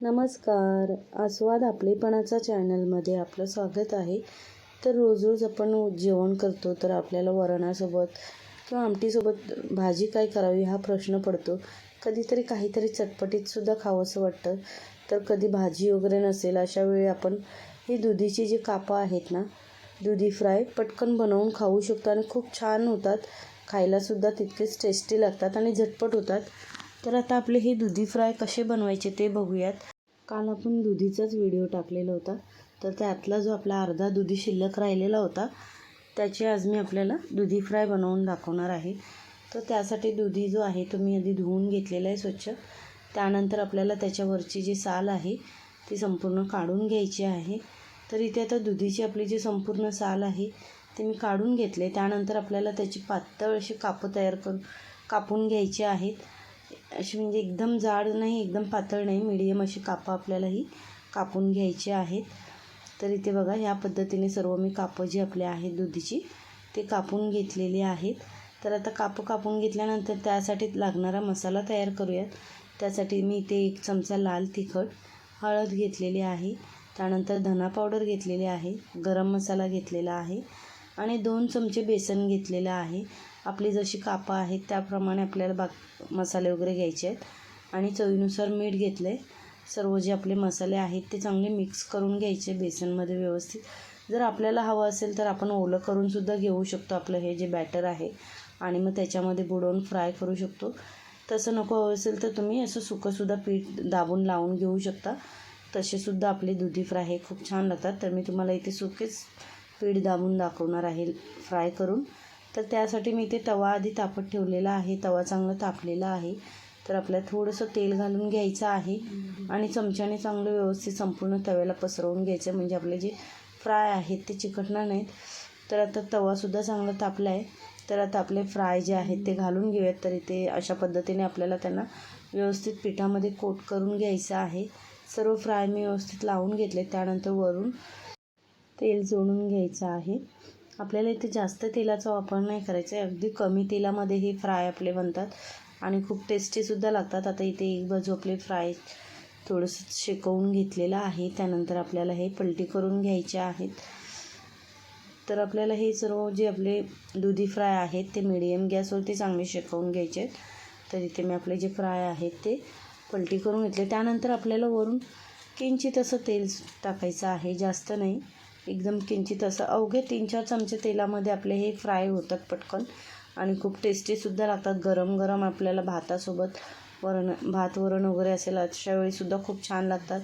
नमस्कार. आस्वाद आपलेपणाचा चॅनलमध्ये आपलं स्वागत आहे. तर रोज रोज आपण जेवण करतो तर आपल्याला वरणासोबत किंवा आमटीसोबत भाजी काय करावी हा प्रश्न पडतो. कधीतरी काहीतरी चटपटीतसुद्धा खावंसं वाटतं. तर कधी भाजी वगैरे नसेल अशा वेळी आपण ही दुधीची जी कापं आहेत ना दुधी फ्राय पटकन बनवून खाऊ शकतो. आणि खूप छान होतात. खायलासुद्धा तितकेच टेस्टी लागतात आणि झटपट होतात. तर आता आपले हे दुधी फ्राय कसे बनवायचे ते बघूयात. काल आपण दुधीचाच व्हिडिओ टाकलेला होता. तर त्यातला जो आपला अर्धा दुधी शिल्लक राहिलेला होता त्याची आज मी आपल्याला दुधी फ्राय बनवून दाखवणार आहे. तर त्यासाठी दुधी जो आहे तो मी आधी धुवून घेतलेला आहे स्वच्छ. त्यानंतर आपल्याला त्याच्यावरची जी साल आहे ती संपूर्ण काढून घ्यायची आहे. तर इथे आता दुधीची आपली जी संपूर्ण साल आहे ती मी काढून घेतले त्यानंतर आपल्याला त्याची पातळ अशी कापं तयार करून कापून घ्यायची आहेत. अशी म्हणजे एकदम जाड नाही एकदम पातळ नाही मिडियम अशी कापं आपल्याला ही कापून घ्यायची आहेत. तर इथे बघा ह्या पद्धतीने सर्व मी कापं जी आपली आहेत दुधीची ते कापून घेतलेली आहेत. तर आता कापं कापून घेतल्यानंतर त्यासाठी लागणारा मसाला तयार करूयात. त्यासाठी मी इथे एक चमचा लाल तिखट हळद घेतलेली आहे. त्यानंतर धना पावडर घेतलेली आहे गरम मसाला घेतलेला आहे आणि दोन चमचे बेसन घेतलेलं आहे. आपली जशी कापं आहेत त्याप्रमाणे आपल्याला बाक मसाले वगैरे घ्यायचे आहेत. आणि चवीनुसार मीठ घेतलं आहे सर्व जे आपले मसाले आहेत ते चांगले मिक्स करून घ्यायचे बेसनमध्ये व्यवस्थित. जर आपल्याला हवं असेल तर आपण ओलं करूनसुद्धा घेऊ शकतो आपलं हे जे बॅटर आहे. आणि मग त्याच्यामध्ये बुडवून फ्राय करू शकतो. तसं नको हवं असेल तर तुम्ही असं सुकंसुद्धा पीठ दाबून लावून घेऊ शकता. तसेसुद्धा आपले दुधी फ्राय हे खूप छान लागतात तर मी तुम्हाला इथे सुकेच पीठ दाबून दाखवणार आहे फ्राय करून. तर त्यासाठी मी ते तवा आधी तापत ठेवलेला आहे. तवा चांगला तापलेला आहे. तर आपल्याला थोडंसं तेल घालून घ्यायचं आहे. आणि चमच्याने चांगलं व्यवस्थित संपूर्ण तव्याला पसरवून घ्यायचं म्हणजे आपले जे फ्राय आहेत ते चिकटणार नाहीत तर आता तवासुद्धा चांगला तापला आहे. तर आता आपले फ्राय जे आहेत ते घालून घेऊयात. तर इथे अशा पद्धतीने आपल्याला त्यांना व्यवस्थित पिठामध्ये कोट करून घ्यायचं आहे. सर्व फ्राय मी व्यवस्थित लावून घेतले. त्यानंतर वरून तेल जोडून घ्यायचं आहे. आपल्याला इथे जास्त तेलाचा वापर नाही करायचा आहे. अगदी कमी तेलामध्ये हे फ्राय आपले बनतात. आणि खूप टेस्टीसुद्धा लागतात. आता इथे एक बाजू आपले फ्राय थोडंसं शेकवून घेतलेलं आहे. त्यानंतर आपल्याला हे पलटी करून घ्यायचे आहेत. तर आपल्याला हे सर्व जे आपले दुधी फ्राय आहेत ते मिडियम गॅसवरती चांगले शेकवून घ्यायचे आहेत. तर इथे मी आपले जे फ्राय आहेत ते पलटी करून घेतले. त्यानंतर आपल्याला वरून किंचित असं तेल टाकायचं आहे. जास्त नाही. एकदम किंचित असं अवघे तीन चार चमचे तेलामध्ये आपले हे फ्राय होतात पटकन. आणि खूप टेस्टीसुद्धा लागतात. गरम गरम आपल्याला भातासोबत वरण भात वरण वगैरे असेल अशा वेळीसुद्धा खूप छान लागतात.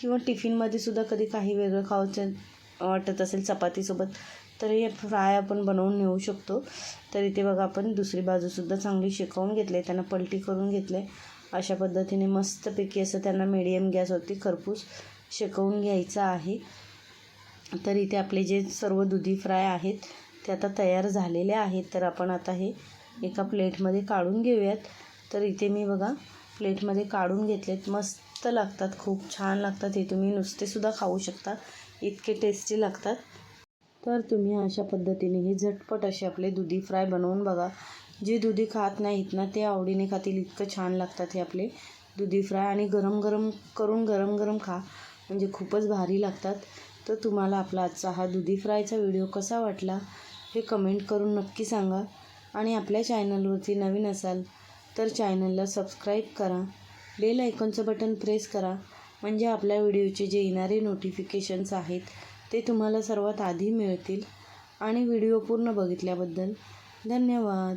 किंवा टिफिनमध्ये सुद्धा कधी काही वेगळं खावचं वाटत असेल चपातीसोबत तर हे फ्राय आपण बनवून नेऊ शकतो. तर इथे बघा आपण दुसरी बाजूसुद्धा चांगली शिकवून घेतले त्यांना पलटी करून घेतले. अशा पद्धतीने मस्तपैकी असं त्यांना मिडियम गॅसवरती खरपूस शेकवून घ्यायचं आहे. तर इथे आपले जे सर्व दुधी फ्राय आहेत ते आता तयार झालेले आहेत. तर आपण आता हे एका प्लेटमध्ये काढून घेऊयात. तर इथे मी बघा प्लेटमध्ये काढून घेतलेत. मस्त लागतात खूप छान लागतात. हे तुम्ही नुसतेसुद्धा खाऊ शकता. इतके टेस्टी लागतात. तर तुम्ही अशा पद्धतीने हे झटपट असे आपले दुधी फ्राय बनवून बघा. जे दुधी खात नाहीत ना ते आवडीने खातील. इतकं छान लागतात हे आपले दुधी फ्राय. आणि गरम गरम करून गरम गरम खा. म्हणजे खूपच भारी लागतात. तर तुम्हाला आपला आजचा हा दुधी फ्रायचा व्हिडिओ कसा वाटला हे कमेंट करून नक्की सांगा. आणि आपल्या चॅनलवरती नवीन असाल तर चॅनलला सबस्क्राईब करा. बेल आयकॉनचं बटन प्रेस करा. म्हणजे आपल्या व्हिडिओचे जे येणारे नोटिफिकेशन्स आहेत ते तुम्हाला सर्वात आधी मिळतील. आणि व्हिडिओ पूर्ण बघितल्याबद्दल धन्यवाद.